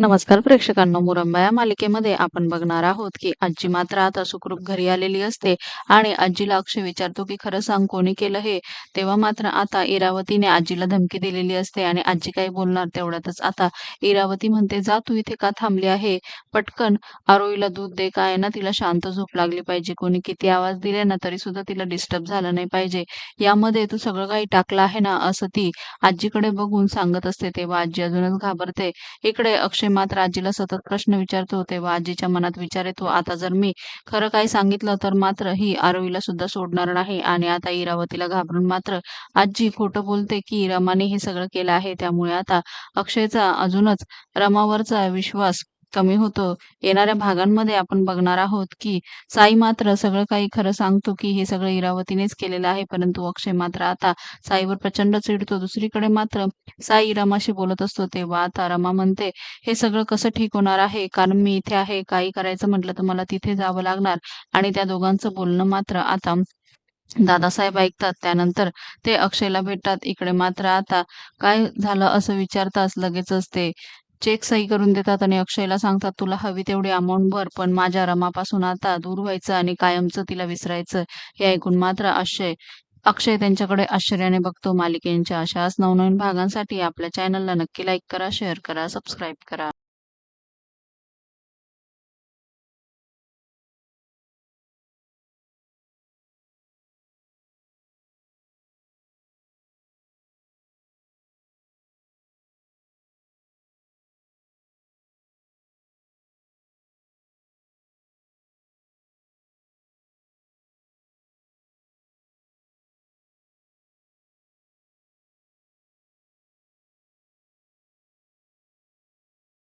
नमस्कार प्रेक्षकांना मुरंबा या मालिकेमध्ये आपण बघणार आहोत की आजी मात्र आता सुखरूप घरी आलेली असते आणि आजीला अक्षय विचारतो की खरं सांग कोणी केलं हे? तेव्हा मात्र आता इरावतीने आजीला धमकी दिलेली असते आणि आजी काही बोलणार तेवढ्यातच आता इरावती म्हणते जा तू इथे का थांबली आहे? पटकन आरोईला दूध दे काय ना तिला शांत झोप लागली पाहिजे कोणी किती आवाज दिले ना तरी सुद्धा तिला डिस्टर्ब झालं नाही पाहिजे. यामध्ये तू सगळं काही टाकलं आहे ना असं ती आजीकडे बघून सांगत असते तेव्हा आजी अजूनच घाबरते. इकडे अक्षय मात्र आजीला सतत प्रश्न विचारत होते व आजीच्या मनात विचार येतो आता जर मी खरं काही सांगितलं तर मात्र ही आरवीला सुद्धा सोडणार नाही. आणि आता इरावतीला घाबरून मात्र आजी खोटं बोलते की रमाने हे सगळं केलं आहे. त्यामुळे आता अक्षयचा अजूनच रमावरचा विश्वास कमी होतो. येणाऱ्या भागांमध्ये आपण बघणार आहोत की साई मात्र सगळं काही खरं सांगतो की हे सगळं इरावतीनेच केलेलं आहे. परंतु अक्षय मात्र आता साईवर प्रचंड चिडतो. दुसरीकडे मात्र साई रमाशी बोलत असतो तेव्हा आता रमा म्हणते हे सगळं कसं ठीक होणार आहे? कारण मी इथे आहे. काही करायचं म्हटलं तर मला तिथे जावं लागणार. आणि त्या दोघांचं बोलणं मात्र आता दादासाहेब ऐकतात. त्यानंतर ते अक्षयला भेटतात. इकडे मात्र आता काय झालं असं विचारताच लगेचच ते चेक सही करून देतात आणि अक्षयला सांगतात तुला हवी तेवढी अमाऊंट भर पण माझ्या रमापासून आता दूर व्हायचं आणि कायमचं तिला विसरायचं. हे ऐकून मात्र अक्षय अक्षय त्यांच्याकडे आश्चर्याने बघतो. मालिकेंच्या अशाच नवनवीन भागांसाठी आपल्या चॅनलला नक्की लाईक करा शेअर करा सबस्क्राईब करा.